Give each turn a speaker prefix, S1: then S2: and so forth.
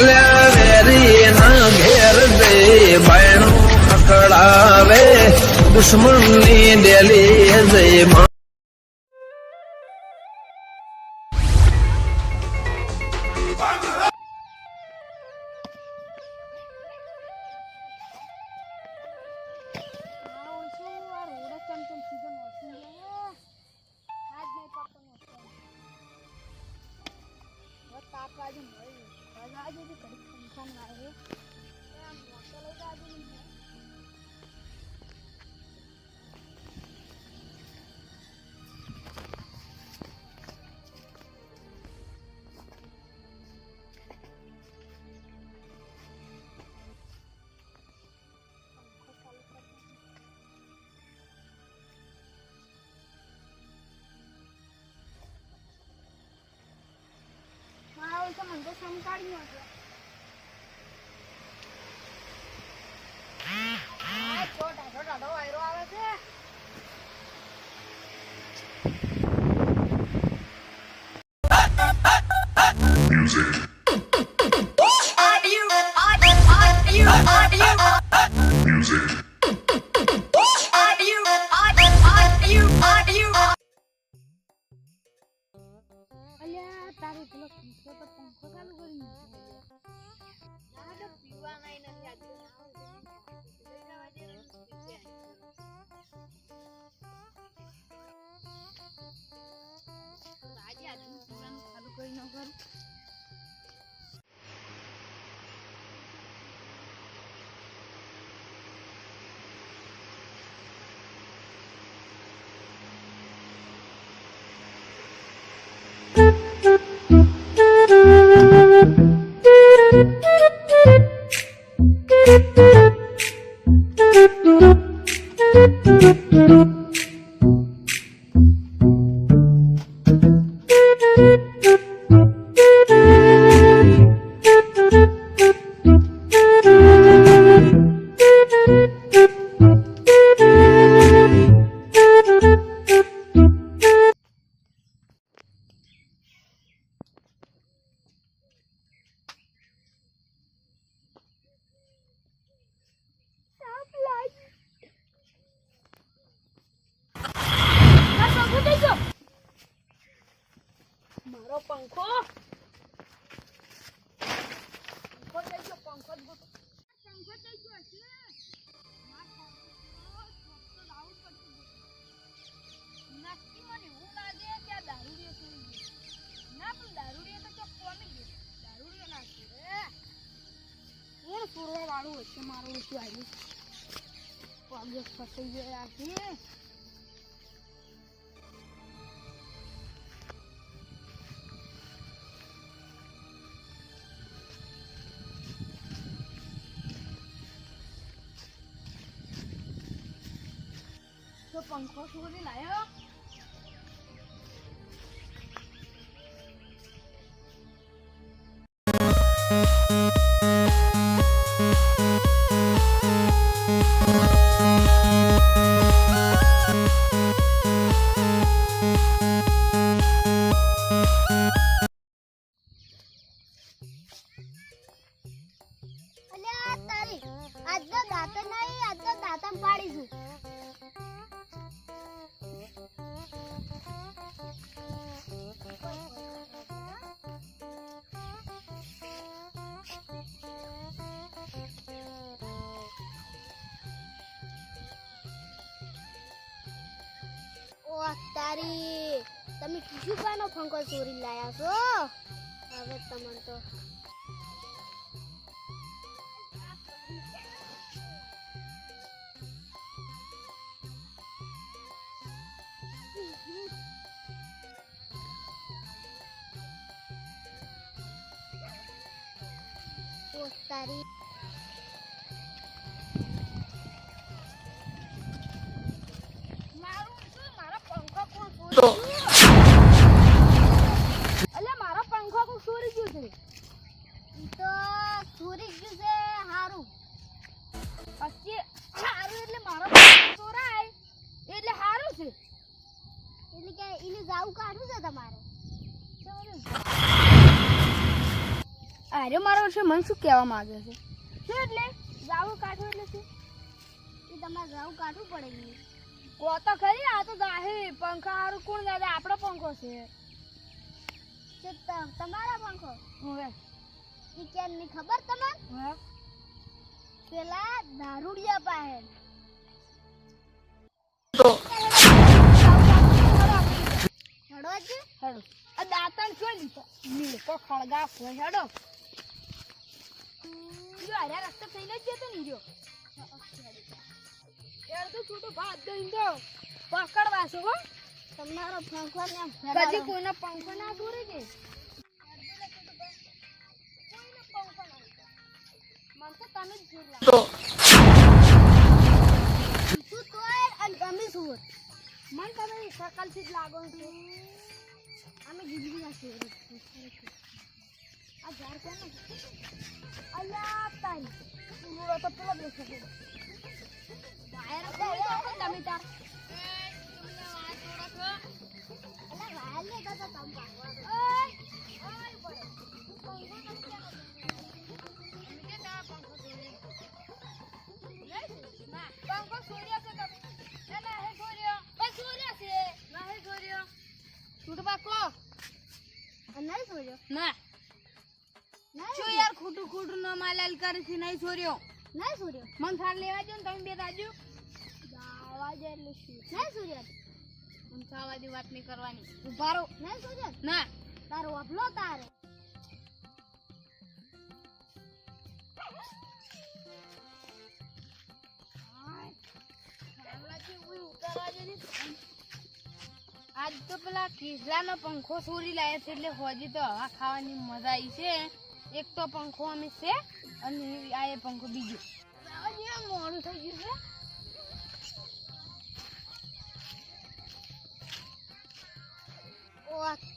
S1: અલ્યા વેરી ના ઘેર દે બાયણું ખકડાવે દુશ્મનની માં
S2: આ ઓછું આ રોડ જ ચમ ચમ સીઝન ઓછી ગયા આજ આજે ઘડી ફંક્શન આવે મોટો લઈ જાજુ મને તો સંકાળી નો છે kabar?
S3: Thank you.
S2: મારો પંખો. પંખો પંખો જ મને એવું લાગે કે આ દારૂડિયો ના, પણ દારૂડિયો તો ચોક કોમી ગયો. ચોરવા વાળું હશે મારું? શું આવ્યું? પગ ફસાઈ ગયા છે પંખો છોડી લાયો તારી આજનો દાંત નહીં આજનો દાંતમ પાડીશું. તારી તમે કિશુબાનો ફંકો ચોરી લાયા છો? હવે તમને તો તારી છે ઈ તો ચોરી ગયું છે હારું. પછી હારું એટલે મારો છોરાય ચોરાય. એટલે હારું છે. એટલે કે એને જાવું કાઢવું છે તમારે. અરે મારો છે મને શું કહેવા માંગે છે? શું એટલે? જાવું કાઢવું એટલે શું? એ તમારે જાવું કાઢવું પડે કો તો ખરી આ તો ગાહી પંખા હારું કોણ દાદા આપણો પંખો છે. તમારા પંખો? હવે. ઈ કેમ ની ખબર તમને? હા પેલા દારૂડિયા પાસે. હેડો જ. હેડો. આ દાંતણ શું લીધો નીકો ખળગા ફોય હડો. જો અરે રસ્તો થઈને જ જતો નહીં જો. યાર તો છોટો ભાત દઈને દો પકડવા છો હો. તમારો પંખો ને કદી કોઈનો પંખો ના દોરે કે? મને તો તું તોય અને તમે સુર મન તમે સકલથી જ લાગો છો. અમે જીગરી ના આ ઝાડ કોણ અલ્યા તારી. પૂરો તો પેલો બેસે છૂટ પાકો નહીં છોડ્યો? ના. શું યાર ખોટું ખોટું ન માલાલ કરે છે નહીં છોડ્યો. નહીં છોડ્યો? મન થાર લેવા જો ને તમે બે તાજો. આવા જે એટલે શું? નહીં છોડ્યો? મન ખાવા વાત નહીં કરવાની. ઉભારો નહીં છોડ્યો? ના. તારો અપલો તારે. આજ તો પેલા ખીસલાનો પંખો સુરી લાવ્યા છે એટલે હજી તો હવા ખાવાની મજા આવી છે. એક તો પંખો અમે છે અને આ એ પંખો બીજો. મોડું થઈ ગયું છે.